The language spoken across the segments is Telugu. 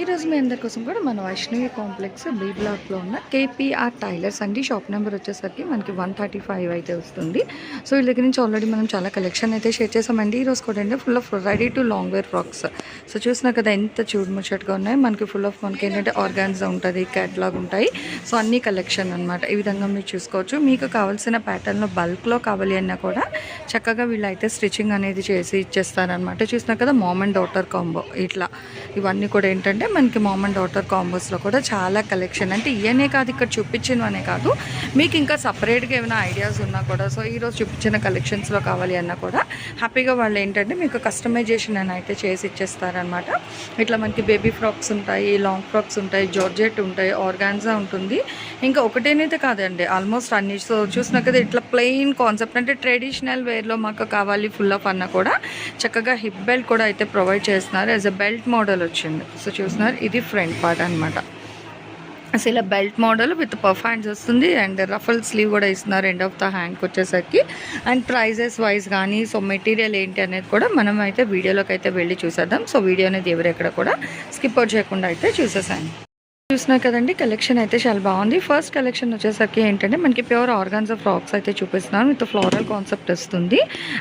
ఈరోజు మీ అందరి కోసం కూడా మన వైష్ణవి కాంప్లెక్స్ బీ బ్లాక్లో ఉన్న కేపీఆర్ టైలర్స్ అండి షాప్ నెంబర్ వచ్చేసరికి మనకి వన్ థర్టీ ఫైవ్ అయితే వస్తుంది. సో వీళ్ళ దగ్గర నుంచి ఆల్రెడీ మనం చాలా కలెక్షన్ అయితే షేర్ చేసామండి. ఈరోజు కూడా అంటే full of ready to long wear frocks so చూసినా కదా ఎంత చూడముచ్చటగా ఉన్నాయి. మనకి ఫుల్ ఆఫ్ మనకి ఏంటంటే ఆర్గాన్జా ఉంటుంది క్యాట్లాగ్ ఉంటాయి. సో అన్ని కలెక్షన్ అనమాట ఈ విధంగా మీరు చూసుకోవచ్చు. మీకు కావాల్సిన ప్యాటర్న్లో బల్క్లో కావాలి అన్నా కూడా చక్కగా వీళ్ళైతే స్టిచ్చింగ్ అనేది చేసి ఇచ్చేస్తారనమాట చూసినా కదా మామ్ అండ్ డాటర్ కాంబో ఇట్లా. ఇవన్నీ కూడా ఏంటంటే మనకి మామ్ అండ్ డాటర్ కాంబోస్లో కూడా చాలా కలెక్షన్ అంటే ఇవనే కాదు ఇక్కడ చూపించినవనే కాదు. మీకు ఇంకా సపరేట్గా ఏమైనా ఐడియాస్ ఉన్నా కూడా సో ఈరోజు చూపించిన కలెక్షన్స్లో కావాలి అన్నా కూడా హ్యాపీగా వాళ్ళు ఏంటంటే మీకు కస్టమైజేషన్ అని అయితే చేసి ఇచ్చేస్తారనమాట ఇట్లా మనకి బేబీ ఫ్రాక్స్ ఉంటాయి లాంగ్ ఫ్రాక్స్ ఉంటాయి జార్జెట్ ఉంటాయి ఆర్గాన్జా ఉంటుంది. ఇంకా ఒకటేనైతే కాదండి ఆల్మోస్ట్ అన్ని. సో చూసినా కదా ఇట్లా ప్లెయిన్ కాన్సెప్ట్ అంటే ట్రెడిషనల్ వేర్లో మాకు కావాలి ఫుల్ ఆఫ్ అన్న కూడా చక్కగా హిప్ బెల్ట్ కూడా అయితే ప్రొవైడ్ చేస్తున్నారు. యాజ్ అ బెల్ట్ మోడల్ వచ్చింది. సో చేస్తున్నారు. ఇది ఫ్రంట్ పార్ట్ అనమాట అసలు ఇలా belt model with puff hands వస్తుంది. అండ్ రఫల్ స్లీవ్ కూడా ఇస్తున్నారు. ఎండ్ ఆఫ్ ద హ్యాండ్కి వచ్చేసరికి. అండ్ ప్రైజెస్ వైజ్ కానీ సో మెటీరియల్ ఏంటి అనేది కూడా మనం అయితే వీడియోలోకి అయితే వెళ్ళి చూసేద్దాం. సో వీడియో అనేది ఎవరు ఎక్కడ కూడా స్కిప్ అవుట్ చేయకుండా అయితే చూసేసాను చూసినా కదండి కలెక్షన్ అయితే చాలా బాగుంది. ఫస్ట్ కలెక్షన్ వచ్చేసరికి ఏంటంటే మనకి ప్యూర్ ఆర్గాన్స్ ఆఫ్ ఫ్రాక్స్ అయితే చూపిస్తున్నాను. విత్ ఫ్లోరల్ కాన్సెప్ట్ వస్తుంది.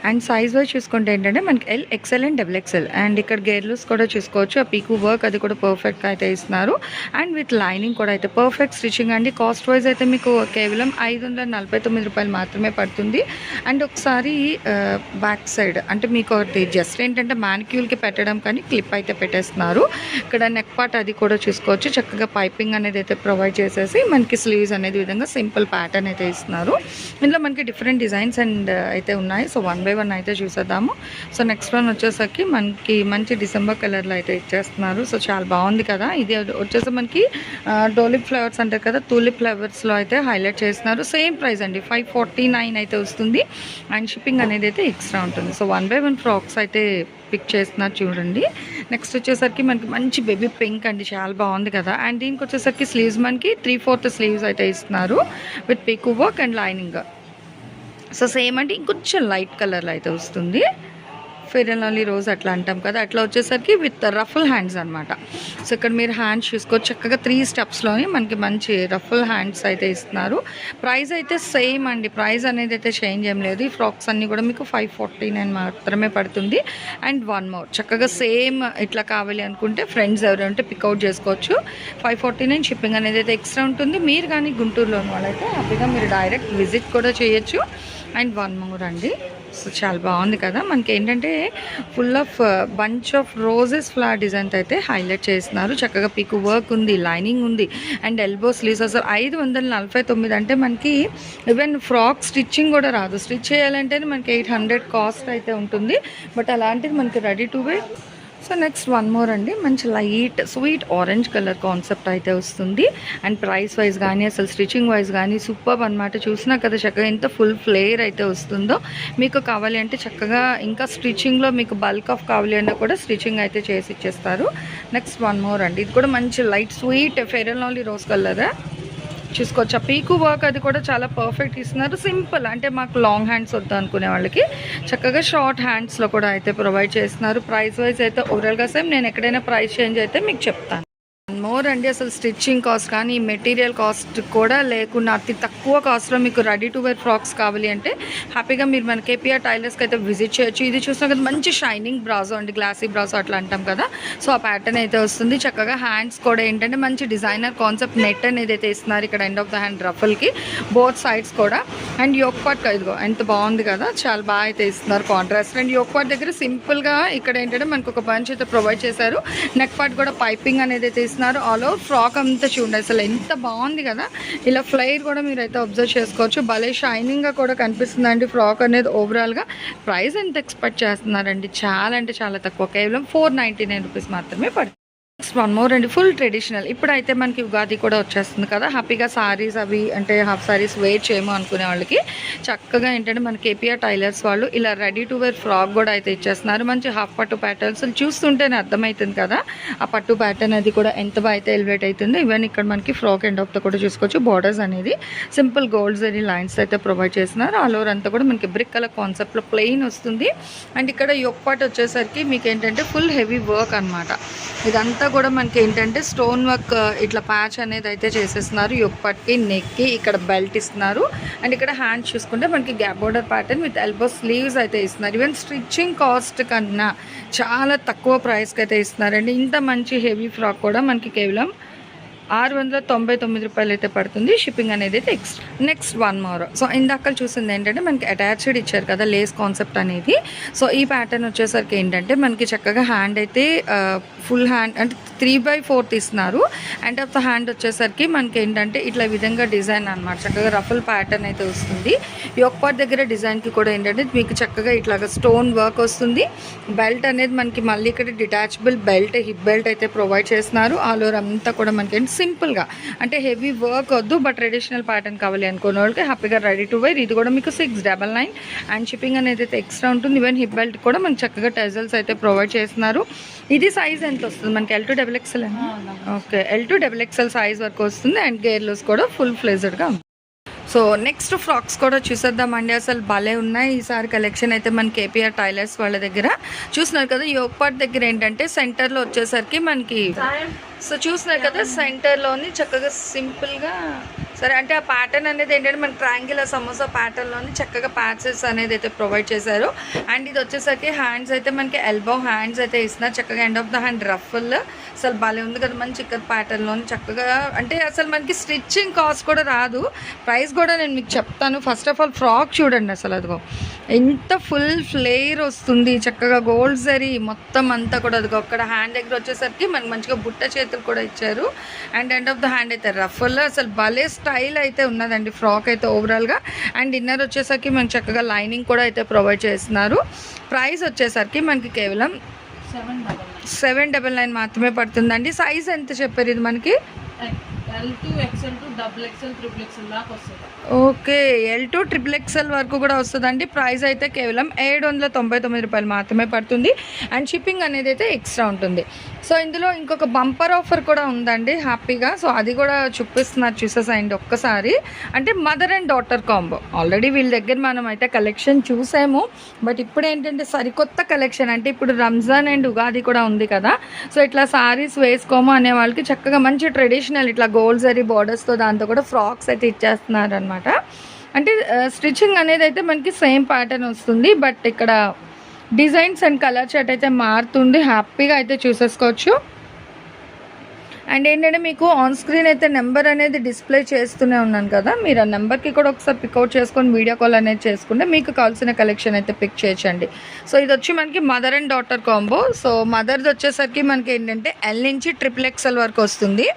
అండ్ సైజ్ వైజ్ చూసుకుంటే ఏంటంటే మనకి L XL and double XL and ఇక్కడ గేర్లూస్ కూడా చూసుకోవచ్చు. ఆ పీకు వర్క్ అది కూడా పర్ఫెక్ట్గా అయితే ఇస్తున్నారు. అండ్ విత్ లైనింగ్ కూడా అయితే పర్ఫెక్ట్ స్టిచ్చింగ్ అండి. కాస్ట్ వైజ్ అయితే మీకు కేవలం ఐదు వందల నలభై తొమ్మిది రూపాయలు మాత్రమే పడుతుంది. అండ్ ఒకసారి బ్యాక్ సైడ్ అంటే మీకు ఒకటి జస్ట్ ఏంటంటే మ్యానిక్యూల్కి పెట్టడం కానీ క్లిప్ అయితే పెట్టేస్తున్నారు. ఇక్కడ నెక్ పార్ట్ అది కూడా చూసుకోవచ్చు. చక్కగా పైపింగ్ అనేది అయితే ప్రొవైడ్ చేసేసి మనకి స్లీవ్స్ అనేది విధంగా సింపుల్ ప్యాటర్న్ అయితే ఇస్తున్నారు. ఇందులో మనకి డిఫరెంట్ డిజైన్స్ అండ్ అయితే ఉన్నాయి. సో వన్ బై వన్ అయితే చూసేద్దాము. సో నెక్స్ట్ వన్ వచ్చేసరికి మనకి మంచి డిసెంబర్ కలర్లో అయితే ఇచ్చేస్తున్నారు. సో చాలా బాగుంది కదా. ఇది వచ్చేసి మనకి uh, డోలిప్ ఫ్లవర్స్ అంటారు కదా తూలిప్ ఫ్లవర్స్లో అయితే హైలైట్ చేస్తున్నారు. సేమ్ ప్రైస్ అండి. ఫైవ్ ఫార్టీ నైన్ అయితే వస్తుంది. అండ్ షిప్పింగ్ అనేది అయితే ఎక్స్ట్రా ఉంటుంది. So one by one frocks అయితే పిక్ చేస్తున్నారు చూడండి. నెక్స్ట్ వచ్చేసరికి మనకి మంచి బేబీ పింక్ అండి చాలా బాగుంది కదా. అండ్ దీనికి వచ్చేసరికి స్లీవ్స్ మనకి త్రీ ఫోర్త్ స్లీవ్స్ అయితే ఇస్తున్నారు with pick work and lining so same అంటే ఇంకొంచెం లైట్ కలర్లో అయితే వస్తుంది. ఫెయిర్ అండ్ లవ్లీ రోజ్ అట్లా అంటాం కదా అట్లా వచ్చేసరికి విత్ రఫుల్ హ్యాండ్స్ అనమాట సో ఇక్కడ మీరు హ్యాండ్స్ చూసుకోవచ్చు. చక్కగా త్రీ స్టెప్స్లోని మనకి మంచి రఫుల్ హ్యాండ్స్ అయితే ఇస్తున్నారు. ప్రైస్ అయితే సేమ్ అండి. ప్రైస్ అనేది అయితే చేంజ్ ఏం లేదు. ఈ ఫ్రాక్స్ అన్నీ కూడా మీకు ఫైవ్ ఫార్టీ నైన్ మాత్రమే పడుతుంది. అండ్ వన్ మోర్ చక్కగా సేమ్ ఇట్లా కావాలి అనుకుంటే ఫ్రెండ్స్ ఎవరు ఉంటే పికౌట్ చేసుకోవచ్చు. ఫైవ్ ఫార్టీ నైన్ షిప్పింగ్ అనేది అయితే ఎక్స్ట్రా ఉంటుంది. మీరు కానీ గుంటూరులోని వాళ్ళైతే హ్యాపీగా మీరు డైరెక్ట్ విజిట్ కూడా చేయొచ్చు. అండ్ వన్ మోర్ అండి. సో చాలా బాగుంది కదా. మనకి ఏంటంటే full of bunch of roses flower design అయితే హైలైట్ చేస్తున్నారు. చక్కగా పీకు వర్క్ ఉంది లైనింగ్ ఉంది అండ్ ఎల్బో స్లీవ్స్ అసలు ఐదు వందల నలభై తొమ్మిది అంటే మనకి ఈవెన్ ఫ్రాక్ స్టిచ్చింగ్ కూడా రాదు. స్టిచ్ చేయాలంటే మనకి ఎయిట్ హండ్రెడ్ కాస్ట్ అయితే ఉంటుంది. బట్ అలాంటిది మనకి ready to wear so next one more అండి. మంచి light sweet orange colour concept అయితే వస్తుంది. అండ్ ప్రైస్ వైజ్ కానీ అసలు స్టిచ్చింగ్ వైజ్ కానీ సూపర్ అనమాట చూసినా కదా చక్కగా ఎంత ఫుల్ ఫ్లేయర్ అయితే వస్తుందో. మీకు కావాలి అంటే చక్కగా ఇంకా స్టిచ్చింగ్లో మీకు బల్క్ ఆఫ్ కావాలి అన్నా కూడా స్టిచ్చింగ్ అయితే చేసి ఇచ్చేస్తారు. నెక్స్ట్ వన్ మోర్ అండి. ఇది కూడా మంచి light sweet fair and rose కలరా? చూసుకోవచ్చు? ఆ పీకు వర్క్ అది కూడా చాలా పర్ఫెక్ట్ ఇస్తున్నారు. సింపుల్ అంటే మాకు లాంగ్ హ్యాండ్స్ వద్దు అనుకునే వాళ్ళకి. చక్కగా షార్ట్ హ్యాండ్స్లో కూడా అయితే ప్రొవైడ్ చేస్తున్నారు. ప్రైస్ వైజ్ అయితే ఓవరాల్గా సేమ్ నేను ఎక్కడైనా ప్రైస్ చేంజ్ అయితే మీకు చెప్తాను. మోర్ అండి అసలు స్టిచ్చింగ్ కాస్ట్ కానీ మెటీరియల్ కాస్ట్ కూడా లేకుండా అతి తక్కువ కాస్ట్లో మీకు రెడీ టు వేర్ ఫ్రాక్స్ కావాలి అంటే హ్యాపీగా మీరు మన కేపీఆర్ టైలర్స్కి అయితే విజిట్ చేయొచ్చు. ఇది చూసినా కదా మంచి షైనింగ్ బ్రాజో అండి గ్లాసీ బ్రాజో అట్లా అంటాం కదా. సో ఆ ప్యాటర్న్ అయితే వస్తుంది. చక్కగా హ్యాండ్స్ కూడా ఏంటంటే మంచి డిజైనర్ కాన్సెప్ట్ నెట్ అనేది అయితే ఇస్తున్నారు ఇక్కడ ఎండ్ ఆఫ్ ద హ్యాండ్ రఫల్కి. బోత్ సైడ్స్ కూడా. అండ్ యోక్ పార్ట్ ఇదిగో ఎంత బాగుంది కదా చాలా బాగా అయితే ఇస్తున్నారు కాంట్రాస్ట్ అండ్ యోక్ పార్ట్ దగ్గర సింపుల్గా ఇక్కడ ఏంటంటే మనకు ఒక బంచ్ అయితే ప్రొవైడ్ చేశారు. నెక్ పార్ట్ కూడా పైపింగ్ అనేది అయితే ఇస్తున్నారు. ఆల్ ఓవర్ ఫ్రాక్ అంతా చూడండి అసలు ఎంత బాగుంది కదా. ఇలా ఫ్లైర్ కూడా మీరు అయితే అబ్జర్వ్ చేసుకోవచ్చు. భలే షైనింగ్గా కూడా కనిపిస్తుందండి ఫ్రాక్ అనేది ఓవరాల్గా ప్రైస్ ఎంత ఎక్స్పెక్ట్ చేస్తున్నారండి? చాలా అంటే చాలా తక్కువ. కేవలం ఫోర్ నైంటీ నైన్ రూపీస్ మాత్రమే పడుతుంది. నెక్స్ట్ వన్ మోర్ అండి ఫుల్ ట్రెడిషనల్ ఇప్పుడైతే మనకి ఉగాది కూడా వచ్చేస్తుంది కదా. హ్యాపీగా సారీస్ అవి అంటే హాఫ్ సారీస్ వేర్ చేయము అనుకునే వాళ్ళకి. చక్కగా ఏంటంటే మన కేపీఆర్ టైలర్స్ వాళ్ళు ఇలా రెడీ టు వేర్ ఫ్రాక్ కూడా అయితే ఇచ్చేస్తున్నారు. మంచి హాఫ్ పట్టు ప్యాటర్న్స్ చూస్తుంటేనే అర్థమవుతుంది కదా. ఆ పట్టు ప్యాటర్న్ అది కూడా ఎంత బాగా అయితే ఎలివేట్ అవుతుంది. ఈవెన్ ఇక్కడ మనకి ఫ్రాక్ ఎండ్ ఆఫ్తో కూడా చూసుకోవచ్చు. బార్డర్స్ అనేది సింపుల్ గోల్డ్స్ అని లైన్స్ అయితే ప్రొవైడ్ చేస్తున్నారు. ఆల్ ఓవర్ అంతా కూడా మనకి బ్రిక్ కలర్ కాన్సెప్ట్లో ప్లెయిన్ వస్తుంది. అండ్ ఇక్కడ యొక్క పార్ట్ వచ్చేసరికి మీకు ఏంటంటే ఫుల్ హెవీ వర్క్ అనమాట ఇదంతా కూడా మనకి ఏంటంటే స్టోన్ వర్క్ ఇట్లా ప్యాచ్ అనేది అయితే చేసేస్తున్నారు. యొప్పటికి నెక్కి ఇక్కడ బెల్ట్ ఇస్తున్నారు. అండ్ ఇక్కడ హ్యాండ్స్ చూసుకుంటే మనకి gap border pattern with elbow sleeves అయితే ఇస్తున్నారు. ఈవెన్ స్టిచ్చింగ్ కాస్ట్ కన్నా చాలా తక్కువ ప్రైస్కి అయితే ఇస్తున్నారండి. ఇంత మంచి హెవీ ఫ్రాక్ కూడా మనకి కేవలం ఆరు వందల తొంభై తొమ్మిది రూపాయలు అయితే పడుతుంది. షిప్పింగ్ అనేది అయితే extra next one more so ఇందాక చూసింది ఏంటంటే మనకి అటాచ్డ్ ఇచ్చారు కదా లేస్ కాన్సెప్ట్ అనేది. సో ఈ ప్యాటర్న్ వచ్చేసరికి ఏంటంటే మనకి చక్కగా హ్యాండ్ అయితే ఫుల్ హ్యాండ్ అంటే త్రీ బై ఫోర్త్ ఇస్తున్నారు అండ్ ఆఫ్ ద హ్యాండ్ వచ్చేసరికి మనకి ఏంటంటే ఇట్లా విధంగా డిజైన్ అనమాట చక్కగా రఫల్ ప్యాటర్న్ అయితే వస్తుంది. యోక్ పార్ట్ దగ్గర డిజైన్కి కూడా ఏంటంటే మీకు చక్కగా ఇట్లాగా స్టోన్ వర్క్ వస్తుంది. బెల్ట్ అనేది మనకి మళ్ళీ ఇక్కడ డిటాచబుల్ బెల్ట్ హిప్ బెల్ట్ అయితే ప్రొవైడ్ చేస్తున్నారు. ఆల్ ఓవర్ అంతా కూడా మనకి సింపుల్గా. అంటే హెవీ వర్క్ వద్దు బట్ ట్రెడిషనల్ ప్యాటర్న్ కావాలి అనుకున్న వాళ్ళకి హ్యాపీగా రెడీ టు వేర్. ఇది కూడా మీకు six double nine and shipping అనేది అయితే ఎక్స్ట్రా ఉంటుంది. ఈవెన్ హిప్ బెల్ట్ కూడా మనకి చక్కగా టెజల్స్ అయితే ప్రొవైడ్ చేస్తున్నారు. ఇది సైజ్ ఎంత వస్తుంది? మనకి L to double XL okay L to double XL size వరకు వస్తుంది. అండ్ గేర్లోస్ కూడా ఫుల్ ఫ్లెజర్గా సో నెక్స్ట్ ఫ్రాక్స్ కూడా చూసేద్దామండి. అసలు భలే ఉన్నాయి. ఈసారి కలెక్షన్ అయితే మన కేపీఆర్ టైలర్స్ వాళ్ళ దగ్గర. చూస్తున్నారు కదా యోగపాట్ దగ్గర ఏంటంటే సెంటర్లో వచ్చేసరికి మనకి సో చూస్తున్నారు కదా సెంటర్లోని చక్కగా సింపుల్గా సరే అంటే ఆ ప్యాటర్న్ అనేది ఏంటంటే మన ట్రాంగిల్ సమోసా ప్యాటర్న్లోని చక్కగా ప్యాచెస్ అనేది అయితే ప్రొవైడ్ చేశారు. అండ్ ఇది వచ్చేసరికి హ్యాండ్స్ అయితే మనకి ఎల్బో హ్యాండ్స్ అయితే ఇస్తున్నారు. చక్కగా end of the hand ruffle అసలు భలే ఉంది కదా మన చిక్కర్ ప్యాటర్న్లోని చక్కగా. అంటే అసలు మనకి స్టిచ్చింగ్ కాస్ట్ కూడా రాదు. ప్రైస్ కూడా నేను మీకు చెప్తాను. ఫస్ట్ ఆఫ్ ఆల్ ఫ్రాక్ చూడండి అసలు అదిగో. ఎంత ఫుల్ ఫ్లేర్ వస్తుంది చక్కగా గోల్డ్ జరీ మొత్తం అంతా కూడా. అదిగో అక్కడ హ్యాండ్ దగ్గర వచ్చేసరికి మనకి మంచిగా బుట్ట చేతులు కూడా ఇచ్చారు. And end of the hand అయితే రఫుల్ అసలు భలే స్టైల్ అయితే ఉన్నదండి ఫ్రాక్ అయితే ఓవరాల్గా అండ్ ఇన్నర్ వచ్చేసరికి మనకి చక్కగా లైనింగ్ కూడా అయితే ప్రొవైడ్ చేస్తున్నారు. ప్రైస్ వచ్చేసరికి మనకి కేవలం seven double seven double nine మాత్రమే పడుతుందండి. సైజ్ ఎంత చెప్పారు ఇది మనకి? L to XL to double XL triple XL దాకా వస్తుంది. Okay L to triple XL వరకు కూడా వస్తుందండి. ప్రైస్ అయితే కేవలం ఏడు వందల తొంభై తొమ్మిది రూపాయలు మాత్రమే పడుతుంది. అండ్ షిప్పింగ్ అనేది అయితే ఎక్స్ట్రా ఉంటుంది. సో ఇందులో ఇంకొక బంపర్ ఆఫర్ కూడా ఉందండి. హ్యాపీగా సో అది కూడా చూపిస్తున్నారు చూసేసాయండి ఒక్కసారి. అంటే mother and daughter combo already వీళ్ళ దగ్గర మనం అయితే కలెక్షన్ చూసాము. బట్ ఇప్పుడు ఏంటంటే సరికొత్త కలెక్షన్ అంటే ఇప్పుడు రంజాన్ అండ్ ఉగాది కూడా ఉంది కదా. సో ఇట్లా సారీస్ వేసుకోము అనే వాళ్ళకి చక్కగా మంచి ట్రెడిషనల్ ఇట్లా గో గోల్డ్ జరీ బార్డర్స్తో దాంతో కూడా ఫ్రాక్స్ అయితే ఇచ్చేస్తున్నారు అనమాట అంటే స్టిచ్చింగ్ అనేది అయితే మనకి సేమ్ ప్యాటర్న్ వస్తుంది బట్ ఇక్కడ డిజైన్స్ అండ్ కలర్ షర్ట్ అయితే మారుతుంది. హ్యాపీగా అయితే చూసేసుకోవచ్చు. అండ్ ఏంటంటే మీకు ఆన్ స్క్రీన్ అయితే నెంబర్ అనేది డిస్ప్లే చేస్తూనే ఉన్నాను కదా. మీరు ఆ నెంబర్కి కూడా ఒకసారి పికౌట్ చేసుకొని వీడియో కాల్ అనేది చేసుకుంటే మీకు కావాల్సిన కలెక్షన్ అయితే పిక్ చేయొచ్చండి సో ఇది వచ్చి మనకి mother and daughter combo so మదర్ది వచ్చేసరికి మనకి ఏంటంటే ఎల్ నుంచి ట్రిపుల్ ఎక్స్ఎల్ వరకు వస్తుంది.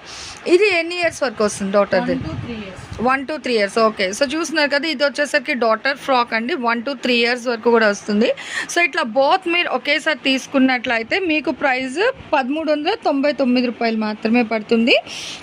ఇది ఎన్ని ఇయర్స్ వరకు వస్తుంది డాటర్ది two three years one to three years. Okay. So చూస్తున్నారు కదా ఇది వచ్చేసరికి డాటర్ ఫ్రాక్ అండి. వన్ టు త్రీ ఇయర్స్ వరకు కూడా వస్తుంది. సో ఇట్లా బోత్ మీరు ఒకేసారి తీసుకున్నట్లయితే మీకు ప్రైస్ పదమూడు వందల తొంభై తొమ్మిది రూపాయలు మాత్రమే పడుతుంది.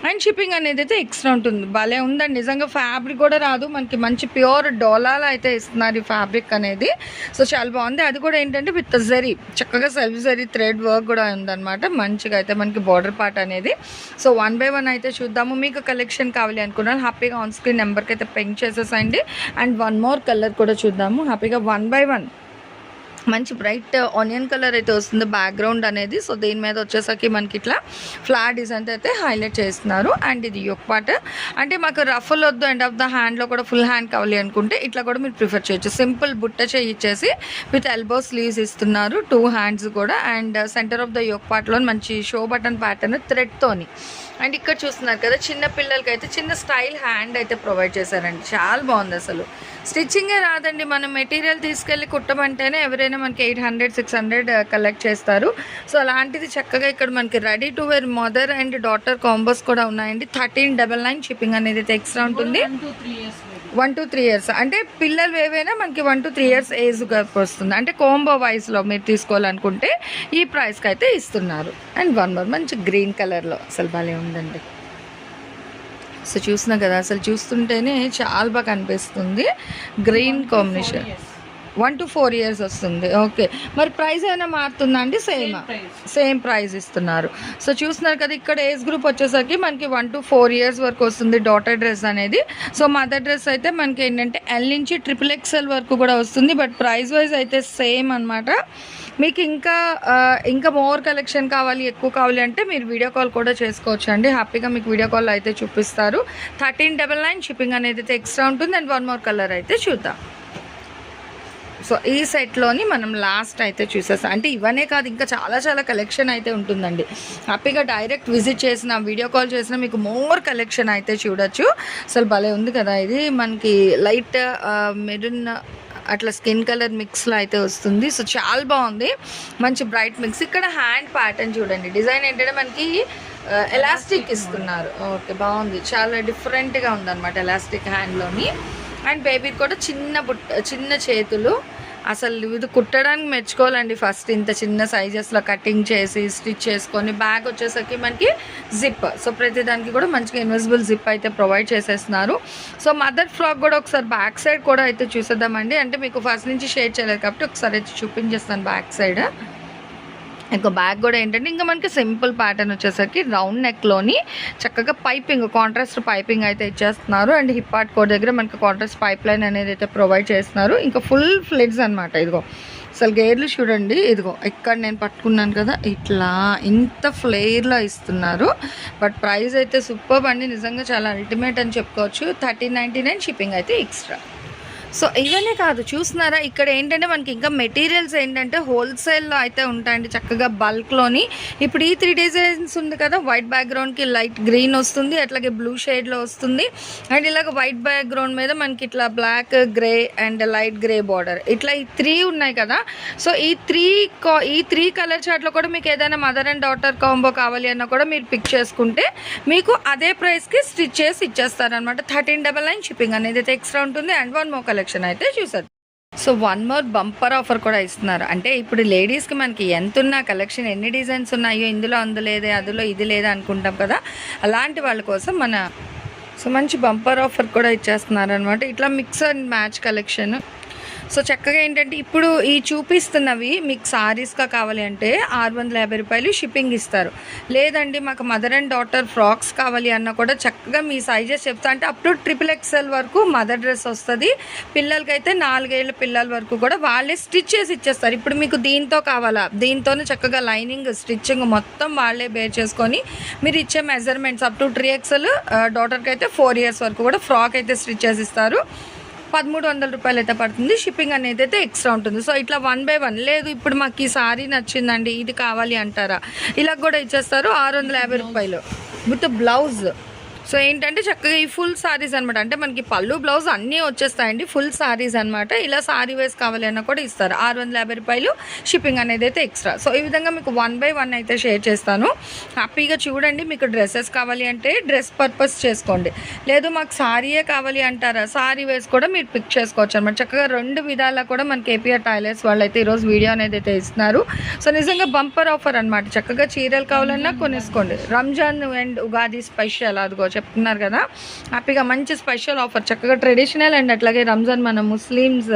అండ్ షిప్పింగ్ అనేది అయితే ఎక్స్ట్రా ఉంటుంది. భలే ఉందండి. నిజంగా ఫ్యాబ్రిక్ కూడా రాదు. మనకి మంచి ప్యూర్ డోలాలో అయితే ఇస్తున్నారు ఈ ఫ్యాబ్రిక్ అనేది. సో చాలా బాగుంది. అది కూడా ఏంటంటే విత్ జరీ చక్కగా సెల్ఫ్ జరీ థ్రెడ్ వర్క్ కూడా ఉందన్నమాట. మంచిగా అయితే మనకి బార్డర్ పార్ట్ అనేది. సో వన్ బై వన్ అయితే చూద్దాము. మీకు కలెక్షన్ కావాలి అనుకున్నాను. హ్యాపీగా ఆన్ స్క్రీన్ నెంబర్కి అయితే పెంక్ చేసేసండి అండ్ వన్ మోర్ కలర్ కూడా చూద్దాము. హ్యాపీగా వన్ బై వన్ మంచి బ్రైట్ ఆనియన్ కలర్ అయితే వస్తుంది బ్యాక్గ్రౌండ్ అనేది. సో దీని మీద వచ్చేసరికి మనకి ఇట్లా ఫ్లాట్ డిజైన్ అయితే హైలైట్ చేస్తున్నారు. అండ్ ఇది యొక్క పాట అంటే మాకు రఫల్ వద్దు ఎండ్ ఆఫ్ ద హ్యాండ్లో కూడా ఫుల్ హ్యాండ్ కావాలి అనుకుంటే ఇట్లా కూడా మీరు ప్రిఫర్ చేయొచ్చు. సింపుల్ బుట్ట చేయి ఇచ్చేసి విత్ ఎల్బో స్లీవ్స్ ఇస్తున్నారు టూ హ్యాండ్స్ కూడా. అండ్ సెంటర్ ఆఫ్ ద యొక్క పార్ట్లో మంచి షో బటన్ ప్యాటర్న్ థ్రెడ్తోని అండ్ ఇక్కడ చూస్తున్నారు కదా చిన్న పిల్లలకి అయితే చిన్న స్టైల్ హ్యాండ్ అయితే ప్రొవైడ్ చేశారండి. చాలా బాగుంది అసలు. స్టిచ్చింగే రాదండి. మనం మెటీరియల్ తీసుకెళ్ళి కుట్టమంటేనే ఎవరైనా మనకి eight hundred six hundred collect చేస్తారు. సో అలాంటిది చక్కగా ఇక్కడ మనకి ready to wear mother and daughter combos కూడా ఉన్నాయండి. థర్టీన్ డబల్ నైన్ షిప్పింగ్ అనేది అయితే ఎక్స్ట్రా ఉంటుంది. One two three years. One అంటే పిల్లలు ఏవైనా మనకి one two three years age వస్తుంది. అంటే కోంబో వైస్లో మీరు తీసుకోవాలనుకుంటే ఈ ప్రైస్కి అయితే ఇస్తున్నారు. అండ్ వన్ మోర్ మంచి గ్రీన్ కలర్లో అసలు భలే ఉందండి. సో చూసినా కదా అసలు చూస్తుంటేనే చాలా బాగా కనిపిస్తుంది green combination one to four years వస్తుంది. ఓకే మరి ప్రైస్ ఏమైనా మారుతుందా అండి? సేమా సేమ్ ప్రైస్ ఇస్తున్నారు. సో చూస్తున్నారు కదా ఇక్కడ ఏజ్ గ్రూప్ వచ్చేసరికి మనకి వన్ టు ఫోర్ ఇయర్స్ వరకు వస్తుంది డాటర్ డ్రెస్ అనేది. సో మదర్ డ్రెస్ అయితే మనకి ఏంటంటే ఎల్ నుంచి ట్రిపుల్ ఎక్స్ఎల్ వరకు కూడా వస్తుంది. బట్ ప్రైస్ వైజ్ అయితే సేమ్ అన్నమాట. మీకు ఇంకా ఇంకా మోర్ కలెక్షన్ కావాలి ఎక్కువ కావాలి అంటే మీరు వీడియో కాల్ కూడా చేసుకోవచ్చు అండి హ్యాపీగా మీకు వీడియో కాల్ అయితే చూపిస్తారు. థర్టీన్ డబల్ నైన్ షిప్పింగ్ అనేది అయితే ఎక్స్ట్రా ఉంటుంది. అండ్ వన్ మోర్ కలర్ అయితే చూద్దాం. సో ఈ సెట్లోని మనం లాస్ట్ అయితే చూసేస్తాం. అంటే ఇవనే కాదు ఇంకా చాలా చాలా కలెక్షన్ అయితే ఉంటుందండి. హ్యాపీగా డైరెక్ట్ విజిట్ చేసిన వీడియో కాల్ చేసిన మీకు మోర్ కలెక్షన్ అయితే చూడొచ్చు. అసలు భలే ఉంది కదా ఇది. మనకి లైట్ మెరూన్ అట్లా స్కిన్ కలర్ మిక్స్లో అయితే వస్తుంది. సో చాలా బాగుంది. మంచి బ్రైట్ మిక్స్. ఇక్కడ హ్యాండ్ ప్యాటర్న్ చూడండి. డిజైన్ ఏంటంటే మనకి ఎలాస్టిక్ ఇస్తున్నారు. ఓకే బాగుంది. చాలా డిఫరెంట్గా ఉందన్నమాట ఎలాస్టిక్ హ్యాండ్లోని. అండ్ బేబీకి కూడా చిన్న బుట్ట చిన్న చేతులు. అసలు ఇది కుట్టడానికి మెచ్చుకోవాలండి ఫస్ట్ ఇంత చిన్న సైజెస్లో కటింగ్ చేసి స్టిచ్ చేసుకొని బ్యాగ్ వచ్చేసరికి మనకి జిప్ సో ప్రతి దానికి కూడా మంచిగా ఇన్విజిబుల్ జిప్ అయితే ప్రొవైడ్ చేసేస్తున్నారు. సో మదర్ ఫ్రాక్ కూడా ఒకసారి బ్యాక్ సైడ్ కూడా అయితే చూసేద్దామండి. అంటే మీకు ఫస్ట్ నుంచి షేర్ చేయలేదు కాబట్టి ఒకసారి అయితే చూపించేస్తాను బ్యాక్ సైడ్ ఇంకా బ్యాగ్ కూడా ఏంటంటే ఇంకా మనకి సింపుల్ ప్యాటర్న్ వచ్చేసరికి రౌండ్ నెక్లోని చక్కగా పైపింగ్ కాంట్రాస్ట్ పైపింగ్ అయితే ఇచ్చేస్తున్నారు. అండ్ హిప్పాట్ కోడ్ దగ్గర మనకి కాంట్రాస్ట్ పైప్ లైన్ అనేది అయితే ప్రొవైడ్ చేస్తున్నారు. ఇంకా ఫుల్ ఫ్లిడ్స్ అనమాట ఇదిగో. అసలు గేర్లు చూడండి ఇదిగో. ఇక్కడ నేను పట్టుకున్నాను కదా ఇట్లా ఇంత ఫ్లేర్లో ఇస్తున్నారు. బట్ ప్రైస్ అయితే సూపర్ అండి. నిజంగా చాలా అల్టిమేట్ అని చెప్పుకోవచ్చు. థర్టీన్ నైంటీ నైన్ షిప్పింగ్ అయితే ఎక్స్ట్రా. సో ఇవన్నీ కాదు చూస్తున్నారా? ఇక్కడ ఏంటంటే మనకి ఇంకా మెటీరియల్స్ ఏంటంటే హోల్సేల్లో అయితే ఉంటాయండి చక్కగా బల్క్లోని. ఇప్పుడు ఈ త్రీ డిజైన్స్ ఉంది కదా వైట్ బ్యాక్గ్రౌండ్కి లైట్ గ్రీన్ వస్తుంది అట్లాగే బ్లూ షేడ్లో వస్తుంది. అండ్ ఇలాగ వైట్ బ్యాక్గ్రౌండ్ మీద మనకి ఇట్లా black grey and light grey border ఇట్లా ఈ త్రీ ఉన్నాయి కదా. సో ఈ త్రీ ఈ త్రీ కలర్ చార్ట్లో కూడా మీకు ఏదైనా మదర్ అండ్ డాటర్ కాంబో కావాలి అన్నా కూడా మీరు పిక్ చేసుకుంటే మీకు అదే ప్రైస్కి స్టిచ్ చేసి ఇచ్చేస్తారనమాట థర్టీన్ డబల్ నైన్ షిప్పింగ్ అనేది అయితే ఎక్స్ట్రా ఉంటుంది. అండ్ వన్ మో కలెక్షన్ అయితే చూసారు so one more bumper offer కూడా ఇస్తున్నారు. అంటే ఇప్పుడు లేడీస్కి మనకి ఎంత ఉన్న కలెక్షన్ ఎన్ని డిజైన్స్ ఉన్నాయో ఇందులో అందులేదే అందులో ఇది లేదా అనుకుంటాం కదా? అలాంటి వాళ్ళ కోసం మన సో మంచి బంపర్ ఆఫర్ కూడా ఇచ్చేస్తున్నారు అనమాట ఇట్లా mix and match collection so చక్కగా ఏంటంటే ఇప్పుడు ఈ చూపిస్తున్నవి మీకు సారీస్గా కావాలి అంటే ఆరు వందల యాభై రూపాయలు షిప్పింగ్ ఇస్తారు. లేదండి మాకు మదర్ అండ్ డాటర్ ఫ్రాక్స్ కావాలి అన్న కూడా చక్కగా మీ సైజెస్ చెప్తా అంటే అప్ టు ట్రిపుల్ ఎక్స్ఎల్ వరకు మదర్ డ్రెస్ వస్తుంది. పిల్లలకైతే నాలుగేళ్ళ పిల్లల వరకు కూడా వాళ్ళే స్టిచ్ చేసి ఇచ్చేస్తారు. ఇప్పుడు మీకు దీంతో కావాలా? దీంతోనే చక్కగా లైనింగ్ స్టిచ్చింగ్ మొత్తం వాళ్ళే బేర్ చేసుకొని మీరు ఇచ్చే measurements up to three XL డాటర్కి అయితే ఫోర్ ఇయర్స్ వరకు కూడా ఫ్రాక్ అయితే స్టిచ్ చేసి ఇస్తారు. పదమూడు వందల రూపాయలు అయితే పడుతుంది. షిప్పింగ్ అనేది అయితే ఎక్స్ట్రా ఉంటుంది. సో ఇట్లా వన్ బై వన్ లేదు ఇప్పుడు మాకు ఈ సారీ నచ్చిందండి ఇది కావాలి అంటారా? ఇలా కూడా ఇచ్చేస్తారు ఆరు వందల యాభై రూపాయలు. విత్ బ్లౌజ్ సో ఏంటంటే చక్కగా ఈ ఫుల్ సారీస్ అనమాట అంటే మనకి పళ్ళు బ్లౌజ్ అన్నీ వచ్చేస్తాయండి. ఫుల్ సారీస్ అనమాట ఇలా సారీ వేస్ కావాలి అన్న కూడా ఇస్తారు. ఆరు వందల యాభై రూపాయలు షిప్పింగ్ అనేది అయితే ఎక్స్ట్రా. సో ఈ విధంగా మీకు వన్ బై వన్ అయితే షేర్ చేస్తాను. హ్యాపీగా చూడండి మీకు డ్రెస్సెస్ కావాలి అంటే డ్రెస్ పర్పస్ చేసుకోండి. లేదు మాకు సారీయే కావాలి అంటారా? సారీ వేసి కూడా మీరు పిక్ చేసుకోవచ్చు అనమాట చక్కగా రెండు విధాలా కూడా మనకి ఏపీఆర్ టైలర్స్ వాళ్ళు అయితే ఈరోజు వీడియో అనేది అయితే ఇస్తున్నారు. సో నిజంగా బంపర్ ఆఫర్ అనమాట చక్కగా చీరలు కావాలన్నా కొనేసుకోండి. రంజాన్ అండ్ ఉగాది స్పెషల్ అదిగో చెప్తున్నారు కదా. హ్యాపీగా మంచి స్పెషల్ ఆఫర్. చక్కగా ట్రెడిషనల్ అండ్ అట్లాగే రంజాన్ మన ముస్లిమ్స్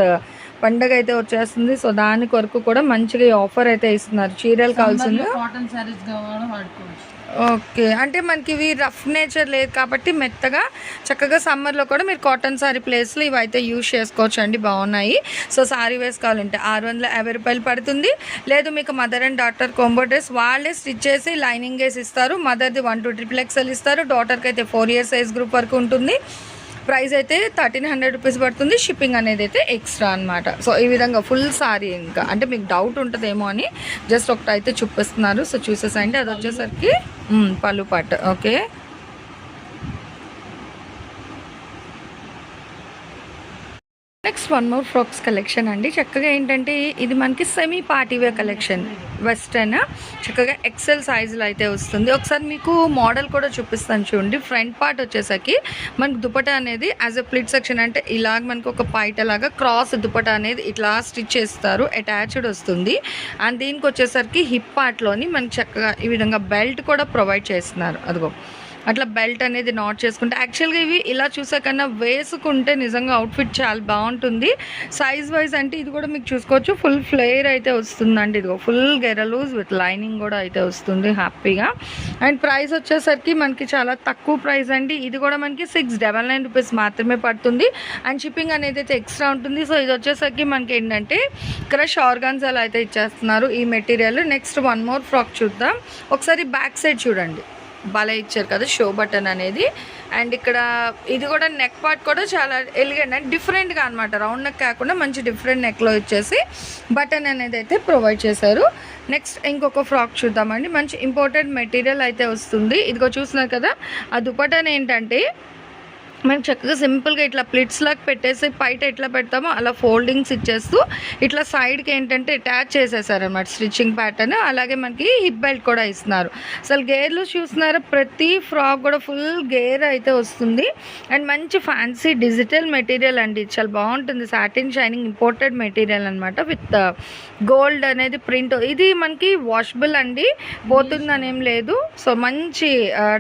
పండగ అయితే వచ్చేస్తుంది. సో దాని కొరకు కూడా మంచిగా ఆఫర్ అయితే ఇస్తున్నారు. చీరలు కావాల్సింది. కాటన్ శారీస్ కావాలో వాడుకోవచ్చు. ఓకే. అంటే మనకి ఇవి రఫ్ నేచర్ లేదు కాబట్టి మెత్తగా చక్కగా సమ్మర్లో కూడా మీరు కాటన్ సారీ ప్లేస్లో ఇవి అయితే యూజ్ చేసుకోవచ్చు అండి బాగున్నాయి. సో శారీ వేసుకోవాలంటే ఆరు వందల యాభై రూపాయలు పడుతుంది. లేదు మీకు mother and daughter combo dress వాళ్ళే స్టిచ్ చేసి లైనింగ్ వేసి ఇస్తారు. మదర్ది వన్ టూ ట్రిపుల్ ఎక్స్ఎల్ ఇస్తారు. డాటర్కి అయితే ఫోర్ ఇయర్స్ సైజ్ గ్రూప్ వరకు ఉంటుంది. ప్రైస్ అయితే థర్టీన్ హండ్రెడ్ రూపీస్ పడుతుంది. షిప్పింగ్ అనేది అయితే ఎక్స్ట్రా అనమాట సో ఈ విధంగా ఫుల్ సారీ ఇంకా. అంటే మీకు డౌట్ ఉంటుందేమో అని జస్ట్ ఒకటి అయితే చూపిస్తున్నారు. సో చూసేసండి. అది వచ్చేసరికి పళ్ళు పట్టు okay. Next one more frocks collection అండి. చక్కగా ఏంటంటే ఇది మనకి semi party wear collection. Western చక్కగా ఎక్సెల్ సైజులో అయితే వస్తుంది. ఒకసారి మీకు మోడల్ కూడా చూపిస్తాను చూడండి. ఫ్రంట్ పార్ట్ వచ్చేసరికి మనకి దుపటా అనేది యాజ్ ఎ ప్లిట్ సెక్షన్ అంటే ఇలాగ మనకు ఒక పైట లాగా క్రాస్ దుపటా అనేది ఇట్లా స్టిచ్ చేస్తారు. అటాచ్డ్ వస్తుంది. అండ్ దీనికి వచ్చేసరికి హిప్ పార్ట్లోని మనకి చక్కగా ఈ విధంగా బెల్ట్ కూడా ప్రొవైడ్ చేస్తున్నారు. అదిగో. అట్లా బెల్ట్ అనేది నాట్ చేసుకుంటే యాక్చువల్గా ఇవి ఇలా చూసాకన్నా వేసుకుంటే నిజంగా అవుట్ఫిట్ చాలా బాగుంటుంది. సైజ్ వైజ్ అంటే ఇది కూడా మీకు చూసుకోవచ్చు. ఫుల్ ఫ్లేయర్ అయితే వస్తుందండి. ఇదిగో ఫుల్ గెరలూజ్ విత్ లైనింగ్ కూడా అయితే వస్తుంది హ్యాపీగా. అండ్ ప్రైస్ వచ్చేసరికి మనకి చాలా తక్కువ ప్రైస్ అండి. ఇది కూడా మనకి సిక్స్ డబల్ నైన్ రూపీస్ మాత్రమే పడుతుంది. అండ్ షిప్పింగ్ అనేది అయితే ఎక్స్ట్రా ఉంటుంది. సో ఇది వచ్చేసరికి మనకి ఏంటంటే క్రష్ ఆర్గాన్జాలు అయితే ఇచ్చేస్తున్నారు ఈ material next one more frock చూద్దాం. ఒకసారి బ్యాక్ సైడ్ చూడండి. భలే ఇచ్చారు కదా షో బటన్ అనేది. అండ్ ఇక్కడ ఇది కూడా నెక్ పార్ట్ కూడా చాలా ఎలిగెంట్ అండ్ డిఫరెంట్గా అనమాట రౌండ్ నెక్ కాకుండా మంచి డిఫరెంట్ నెక్లో ఇచ్చేసి బటన్ అనేది అయితే ప్రొవైడ్ చేశారు. నెక్స్ట్ ఇంకొక ఫ్రాక్ చూద్దామండి. మంచి ఇంపార్టెంట్ మెటీరియల్ అయితే వస్తుంది. ఇదిగో చూస్తున్నారు కదా? ఆ దుపటన్ ఏంటంటే మనకి చక్కగా సింపుల్గా ఇట్లా ప్లిట్స్ లాగా పెట్టేసి బయట ఎట్లా పెడతామో అలా ఫోల్డింగ్స్ ఇచ్చేస్తూ ఇట్లా సైడ్కి ఏంటంటే అటాచ్ చేసేసారనమాట స్టిచ్చింగ్ ప్యాటర్న్. అలాగే మనకి హిప్ బెల్ట్ కూడా ఇస్తున్నారు. అసలు గేర్లు చూస్తున్నారా? ప్రతి ఫ్రాక్ కూడా ఫుల్ గేర్ అయితే వస్తుంది. అండ్ మంచి ఫ్యాన్సీ డిజిటల్ మెటీరియల్ అండి. చాలా బాగుంటుంది. సాటిన్ షైనింగ్ ఇంపోర్టెడ్ మెటీరియల్ అనమాట విత్ గోల్డ్ అనేది ప్రింట్. ఇది మనకి వాషబుల్ అండి. పోతుందని ఏం లేదు. సో మంచి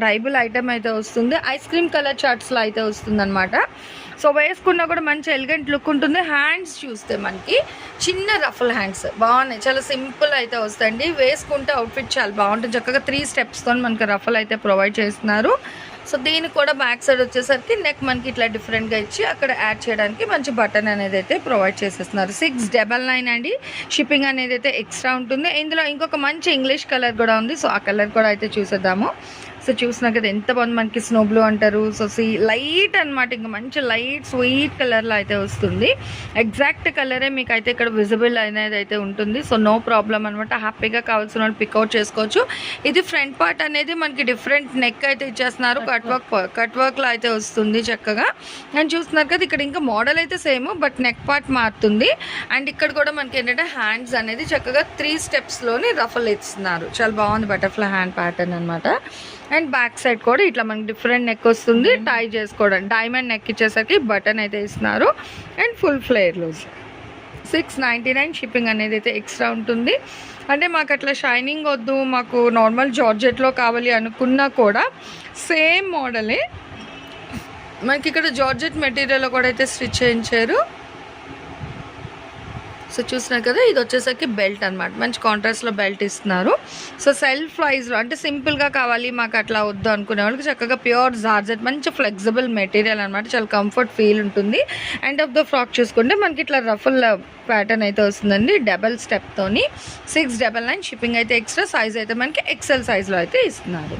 డైబుల్ ఐటమ్ అయితే వస్తుంది. ఐస్ క్రీమ్ కలర్ చార్ట్స్లో అయితే వస్తుందన్నమాట. సో వేసుకున్నా కూడా మంచి ఎలిగెంట్ లుక్ ఉంటుంది. హ్యాండ్స్ చూస్తే మనకి చిన్న రఫల్ హ్యాండ్స్ బాగున్నాయి. చాలా సింపుల్ అయితే వస్తాయండి. వేసుకుంటే అవుట్ఫిట్ చాలా బాగుంటుంది. చక్కగా త్రీ స్టెప్స్తో మనకి రఫల్ అయితే ప్రొవైడ్ చేస్తున్నారు. సో దీనికి కూడా బ్యాక్ సైడ్ వచ్చేసరికి నెక్ మనకి ఇట్లా డిఫరెంట్గా ఇచ్చి అక్కడ యాడ్ చేయడానికి మంచి బటన్ అనేది అయితే ప్రొవైడ్ చేసేస్తున్నారు. సిక్స్ డబల్ నైన్ అండి. షిప్పింగ్ అనేది అయితే ఎక్స్ట్రా ఉంటుంది. ఇందులో ఇంకొక మంచి ఇంగ్లీష్ కలర్ కూడా ఉంది. సో ఆ కలర్ కూడా అయితే చూసేద్దాము. సో చూసినా కదా ఎంత బాగుంది మనకి స్నో బ్లూ అంటారు. సో సి లైట్ అన్నమాట ఇంకా మంచి లైట్ స్వీట్ కలర్లో అయితే వస్తుంది. ఎగ్జాక్ట్ కలరే మీకు అయితే ఇక్కడ విజిబుల్ అనేది అయితే ఉంటుంది. సో నో ప్రాబ్లం అనమాట హ్యాపీగా కావాల్సిన వాళ్ళు పికౌట్ చేసుకోవచ్చు. ఇది ఫ్రంట్ పార్ట్ అనేది మనకి డిఫరెంట్ నెక్ అయితే ఇచ్చేస్తున్నారు. కట్ వర్క్ కట్ వర్క్లో అయితే వస్తుంది చక్కగా. అండ్ చూస్తున్నారు కదా ఇక్కడ ఇంకా మోడల్ అయితే సేమ్ బట్ నెక్ పార్ట్ మారుతుంది. అండ్ ఇక్కడ కూడా మనకి ఏంటంటే హ్యాండ్స్ అనేది చక్కగా త్రీ స్టెప్స్లోని రఫల్ ఇస్తున్నారు. చాలా బాగుంది బటర్ఫ్లై హ్యాండ్ ప్యాటర్న్ అనమాట అండ్ బ్యాక్ సైడ్ కూడా ఇట్లా మనకి డిఫరెంట్ నెక్ వస్తుంది. టై చేసుకోవడం డైమండ్ నెక్ ఇచ్చేసరికి బటన్ అయితే ఇస్తున్నారు. And full flare loose six ninety nine shipping అనేది అయితే ఎక్స్ట్రా ఉంటుంది. అంటే మాకు అట్లా షైనింగ్ వద్దు మాకు నార్మల్ జార్జెట్లో కావాలి అనుకున్నా కూడా సేమ్ మోడలే మనకి ఇక్కడ జార్జెట్ మెటీరియల్ కూడా అయితే స్టిచ్ చేయించారు. సో చూసినారు కదా ఇది వచ్చేసరికి బెల్ట్ అనమాట మంచి కాంట్రాస్ట్లో బెల్ట్ ఇస్తున్నారు. సో సెల్ఫ్ వైజ్లో అంటే సింపుల్గా కావాలి మాకు అట్లా వద్దు అనుకునే వాళ్ళకి చక్కగా ప్యూర్ జార్జెట్ మంచి ఫ్లెక్సిబుల్ మెటీరియల్ అనమాట చాలా కంఫర్ట్ ఫీల్ ఉంటుంది. ఎండ్ ఆఫ్ ద ఫ్రాక్ చూసుకుంటే మనకి ఇట్లా రఫుల్ ప్యాటర్న్ uh, అయితే వస్తుందండి. డబల్ స్టెప్తోని సిక్స్ డబల్ నైన్ షిప్పింగ్ అయితే ఎక్స్ట్రా సైజ్ అయితే మనకి ఎక్సెల్ సైజ్లో అయితే ఇస్తున్నారు.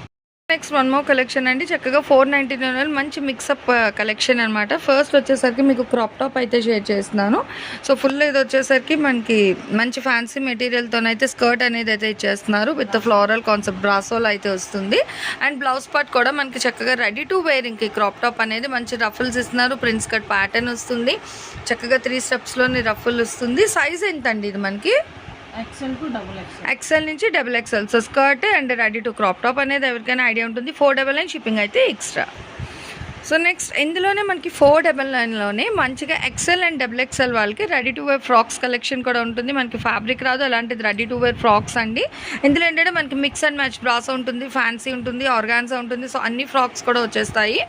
నెక్స్ట్ వన్ మోర్ కలెక్షన్ అండి. చక్కగా ఫోర్ నైంటీ నైన్ మంచి మిక్సప్ కలెక్షన్ అనమాట ఫస్ట్ వచ్చేసరికి మీకు క్రాప్ టాప్ అయితే షేర్ చేస్తున్నాను. సో ఫుల్ ఇది వచ్చేసరికి మనకి మంచి ఫ్యాన్సీ మెటీరియల్తోనైతే స్కర్ట్ అనేది అయితే ఇచ్చేస్తున్నారు. విత్ ఫ్లోరల్ కాన్సెప్ట్ బ్రాసోల్ అయితే వస్తుంది. అండ్ బ్లౌజ్ పార్ట్ కూడా మనకి చక్కగా రెడీ టు వేర్ ఇంక క్రాప్ టాప్ అనేది మంచి రఫుల్స్ ఇస్తున్నారు. ప్రిన్స్ కట్ ప్యాటర్న్ వస్తుంది. చక్కగా త్రీ స్టెప్స్లోని రఫుల్ వస్తుంది. సైజ్ ఎంతండి ఇది మనకి? ఎక్సెల్ నుంచి double XL so skirt and ready to crop top అనేది ఎవరికైనా ఐడియా ఉంటుంది. ఫోర్ డబల్ నైన్ షిప్పింగ్ అయితే ఎక్స్ట్రా సో నెక్స్ట్ ఇందులోనే మనకి ఫోర్ డబల్ నైన్లోనే మంచిగా ఎక్సెల్ అండ్ డబుల్ ఎక్సెల్ వాళ్ళకి ready to wear frocks collection కూడా ఉంటుంది. మనకి ఫ్యాబ్రిక్ రాదు అలాంటిది రెడీ టు వేర్ ఫ్రాక్స్ అండి. ఇందులో ఏంటంటే మనకి మిక్స్ అండ్ మ్యాచ్ బ్రాస్ ఉంటుంది ఫ్యాన్సీ ఉంటుంది ఆర్గాన్సా ఉంటుంది. సో అన్ని ఫ్రాక్స్ కూడా వచ్చేస్తాయి.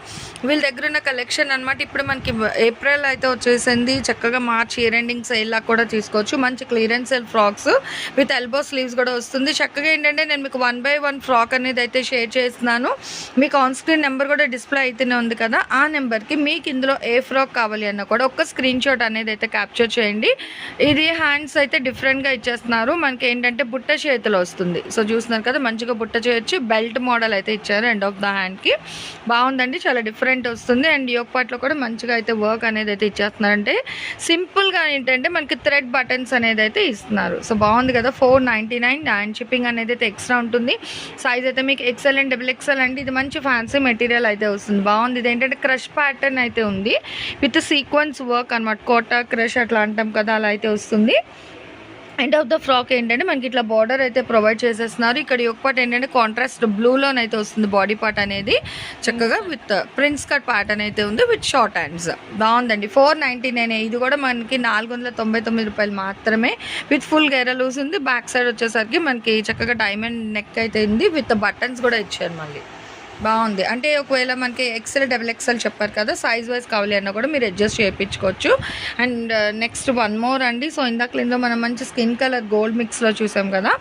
వీళ్ళ దగ్గర ఉన్న కలెక్షన్ అనమాట ఇప్పుడు మనకి ఏప్రిల్ అయితే వచ్చేసింది. చక్కగా మార్చ్ ఇయర్ ఎండింగ్ సేల్లా లాగా కూడా తీసుకోవచ్చు. మంచి clearance sale frocks with elbow sleeves కూడా వస్తుంది. చక్కగా ఏంటంటే నేను మీకు వన్ బై వన్ ఫ్రాక్ అనేది అయితే షేర్ చేస్తున్నాను. మీకు ఆన్ స్క్రీన్ నెంబర్ కూడా డిస్ప్లే అయితేనే ఉంది కదా ఆ నెంబర్కి మీకు ఇందులో ఏ ఫ్రాక్ కావాలి అన్న కూడా ఒక స్క్రీన్ షాట్ అనేది అయితే క్యాప్చర్ చేయండి. ఇది హ్యాండ్స్ అయితే డిఫరెంట్గా ఇచ్చేస్తున్నారు. మనకి ఏంటంటే బుట్ట చేతిలో వస్తుంది. సో చూస్తున్నారు కదా మంచిగా బుట్ట చేయొచ్చు. బెల్ట్ మోడల్ అయితే ఇచ్చారు ఎండ్ ఆఫ్ ద హ్యాండ్కి బాగుందండి చాలా డిఫరెంట్ వస్తుంది. అండ్ యోగ పార్ట్లో కూడా మంచిగా అయితే వర్క్ అనేది అయితే ఇచ్చేస్తున్నారంటే సింపుల్గా ఏంటంటే మనకి థ్రెడ్ బటన్స్ అనేది అయితే ఇస్తున్నారు. సో బాగుంది కదా four ninety nine hand shipping అనేది అయితే ఎక్స్ట్రా ఉంటుంది. సైజ్ అయితే మీకు ఎక్సెల్ అండ్ డబుల్ ఎక్సెల్ అండి. ఇది మంచి ఫ్యాన్సీ మెటీరియల్ అయితే వస్తుంది. బాగుంది ఏంటంటే క్రష్ ప్యాటర్న్ అయితే ఉంది. విత్ సీక్వెన్స్ వర్క్ అనమాట కోటా క్రష్ అట్లా అంటాం కదా అలా అయితే వస్తుంది. ఎండ్ ఆఫ్ ద ఫ్రాక్ ఏంటంటే మనకి ఇట్లా బార్డర్ అయితే ప్రొవైడ్ చేసేస్తున్నారు. ఇక్కడ యొక్క పార్ట్ ఏంటంటే కాంట్రాస్ట్ బ్లూలోనైతే వస్తుంది బాడీ పార్ట్ అనేది. చక్కగా విత్ ప్రిన్స్ కట్ ప్యాటర్న్ అయితే ఉంది విత్ షార్ట్ హ్యాండ్స్ బాగుందండి. ఫోర్ నైంటీ నైన్ ఇది కూడా మనకి నాలుగు వందల తొంభై తొమ్మిది రూపాయలు మాత్రమే. విత్ ఫుల్ గెర లూస్ ఉంది. బ్యాక్ సైడ్ వచ్చేసరికి మనకి చక్కగా డైమండ్ నెక్ అయితే ఉంది. విత్ బటన్స్ కూడా ఇచ్చారు మళ్ళీ. బాగుంది. అంటే ఒకవేళ మనకి ఎక్సెల్ డబుల్ ఎక్సెల్ చెప్పారు కదా సైజ్ వైజ్ కావాలి అన్నా కూడా మీరు అడ్జస్ట్ చేయించుకోవచ్చు. అండ్ నెక్స్ట్ వన్ మోర్ అండి. సో ఇందాక ఇందులో మనం మంచి స్కిన్ కలర్ గోల్డ్ మిక్స్లో చూసాం కదా.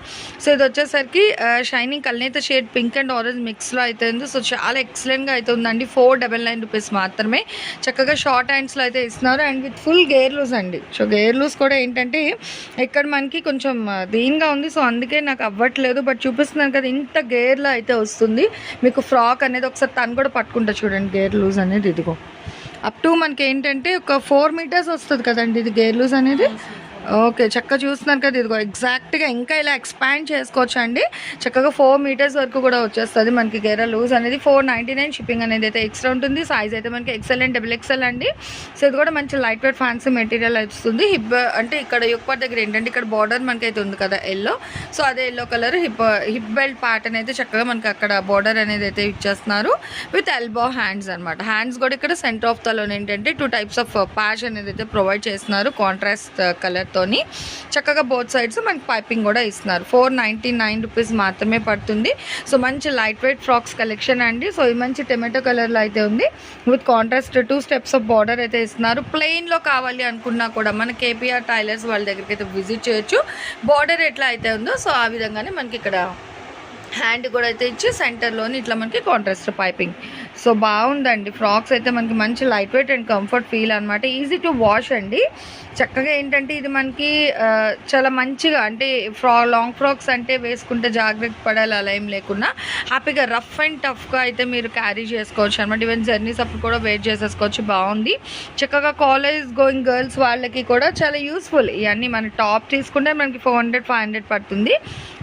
సో ఇది వచ్చేసరికి uh, షైనింగ్ కల్నేత షేడ్ పింక్ అండ్ ఆరెంజ్ మిక్స్లో అయితే ఉంది. సో చాలా ఎక్సలెంట్గా అయితే ఉందండి. ఫోర్ డబల్ నైన్ రూపీస్ మాత్రమే. చక్కగా షార్ట్ హ్యాండ్స్లో అయితే ఇస్తున్నారు. అండ్ విత్ ఫుల్ గేర్ లూస్ అండి. సో గేర్ లూస్ కూడా ఏంటంటే ఇక్కడ మనకి కొంచెం uh, దీనిగా ఉంది. సో అందుకే నాకు అవ్వట్లేదు. బట్ చూపిస్తున్నాను కదా ఇంత గేర్లో అయితే వస్తుంది. మీకు ఫ్రాక్ అనేది ఒకసారి తను కూడా పట్టుకుంటా చూడండి గేర్ లూజ్ అనేది ఇదిగో. అప్ టు మనకి ఏంటంటే ఒక ఫోర్ మీటర్స్ వస్తుంది కదండి ఇది గేర్ లూజ్ అనేది? ఓకే చక్కగా చూస్తున్నారు కదా ఇదిగో. ఎగ్జాక్ట్గా ఇంకా ఇలా ఎక్స్పాండ్ చేసుకోవచ్చు అండి చక్కగా ఫోర్ మీటర్స్ వరకు కూడా వచ్చేస్తుంది మనకి గేర లూజ్ అనేది. ఫోర్ నైంటీ నైన్ షిప్పింగ్ అనేది అయితే ఎక్స్ట్రా ఉంటుంది. సైజ్ అయితే మనకి ఎక్సెల్ అండ్ డబుల్ ఎక్సెల్ అండి. సో ఇది కూడా మంచి లైట్ వెయిట్ ఫ్యాన్సీ మెటీరియల్ వస్తుంది. హిప్ అంటే ఇక్కడ యుక్పర్ దగ్గర ఏంటంటే ఇక్కడ బార్డర్ మనకి అయితే ఉంది కదా ఎల్లో సో అదే yellow colour hip hip belt pattern అయితే చక్కగా మనకి అక్కడ బార్డర్ అనేది అయితే ఇచ్చేస్తున్నారు. విత్ ఎల్బో హ్యాండ్స్ అనమాట హ్యాండ్స్ కూడా ఇక్కడ సెంటర్ ఆఫ్ తలోనే ఏంటంటే టూ టైప్స్ ఆఫ్ ప్యాచ్ అనేది అయితే ప్రొవైడ్ చేస్తున్నారు. కాంట్రాస్ట్ కలర్తోని చక్కగా బోత్ సైడ్స్ మనకి పైపింగ్ కూడా ఇస్తున్నారు. ఫోర్ నైంటీ నైన్ రూపీస్ మాత్రమే పడుతుంది. సో మంచి లైట్ వెయిట్ ఫ్రాక్స్ కలెక్షన్ అండి. సో ఇది మంచి టొమాటో కలర్లో అయితే ఉంది. With contrast two steps of border అయితే ఇస్తున్నారు. ప్లెయిన్లో కావాలి అనుకున్నా కూడా మన కేపీఆర్ టైలర్స్ వాళ్ళ దగ్గరికి అయితే విజిట్ చేయొచ్చు. బార్డర్ ఎట్లా అయితే ఉందో సో ఆ విధంగానే మనకి ఇక్కడ హ్యాండ్ కూడా అయితే ఇచ్చి సెంటర్లోని ఇట్లా మనకి కాంట్రాస్ట్ పైపింగ్ సో బాగుందండి. ఫ్రాక్స్ అయితే మనకి మంచి light weight and comfort feel అనమాట ఈజీ టు వాష్ అండి. చక్కగా ఏంటంటే ఇది మనకి చాలా మంచిగా అంటే ఫ్రా లాంగ్ ఫ్రాక్స్ అంటే వేసుకుంటే జాగ్రత్త పడాలి అలా ఏం లేకుండా హ్యాపీగా రఫ్ అండ్ టఫ్గా అయితే మీరు క్యారీ చేసుకోవచ్చు అనమాట ఈవెన్ జర్నీస్ అప్పుడు కూడా వెయిట్ చేసేసుకోవచ్చు. బాగుంది. చక్కగా కాలేజ్ గోయింగ్ గర్ల్స్ వాళ్ళకి కూడా చాలా యూస్ఫుల్. ఇవన్నీ మన టాప్ తీసుకుంటే మనకి ఫోర్ హండ్రెడ్ ఫైవ్ హండ్రెడ్ పడుతుంది.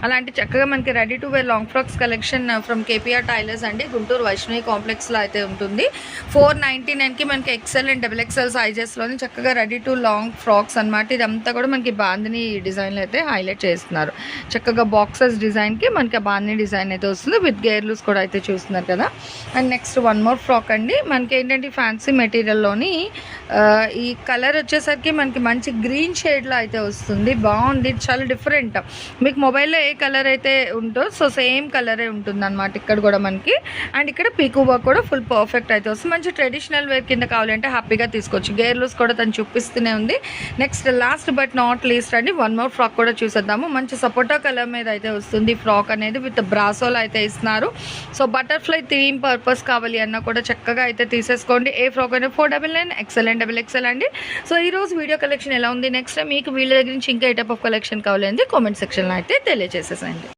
అలాంటి చక్కగా మనకి ready to wear long frocks collection from KPR tailors అండి. గుంటూరు వైష్ణవి కాంప్లెక్స్ సైజెస్లో అయితే ఉంటుంది. ఫోర్ నైంటీ నైన్కి మనకి ఎక్సెల్ అండ్ డబుల్ ఎక్సెల్ సైజెస్లోని చక్కగా రెడీ టు లాంగ్ ఫ్రాక్స్ అనమాట ఇదంతా కూడా మనకి బాందిని డిజైన్లు అయితే హైలైట్ చేస్తున్నారు. చక్కగా బాక్సెస్ డిజైన్కి మనకి ఆ బాందిని డిజైన్ అయితే వస్తుంది. విత్ గేర్లూస్ కూడా అయితే చూస్తున్నారు కదా. And next one more frock అండి. మనకి ఏంటంటే ఫ్యాన్సీ మెటీరియల్లోని ఈ కలర్ వచ్చేసరికి మనకి మంచి గ్రీన్ షేడ్లో అయితే వస్తుంది. బాగుంది. చాలా డిఫరెంట్ మీకు మొబైల్లో ఏ కలర్ అయితే ఉంటో సో సేమ్ కలరే ఉంటుంది అనమాట ఇక్కడ కూడా మనకి. అండ్ ఇక్కడ పీకూ వర్క్ కూడా ఫుల్ పర్ఫెక్ట్ అయితే వస్తుంది. మంచి ట్రెడిషనల్ వేర్ కింద కావాలంటే హ్యాపీగా తీసుకోవచ్చు. గేర్ లూస్ కూడా తను చూపిస్తూనే ఉంది. Next last but not least అండి వన్ మోర్ ఫ్రాక్ కూడా చూసేద్దాము. మంచి సపోటా కలర్ మీద అయితే వస్తుంది ఫ్రాక్ అనేది విత్ బ్రాసోలో అయితే ఇస్తున్నారు. సో బటర్ఫ్లై థీమ్ పర్పస్ కావాలి అన్న కూడా చక్కగా అయితే తీసేసుకోండి. ఏ ఫ్రాక్ అయినా four double nine XL and double XL అండి. సో ఈ రోజు వీడియో కలెక్షన్ ఎలా ఉంది? నెక్స్ట్ మీకు వీళ్ళ దగ్గర నుంచి ఇంకా ఏ టైప్ ఆఫ్ కలెక్షన్ కావాలంటే కామెంట్ సెక్షన్లో అయితే తెలియజేసేసండి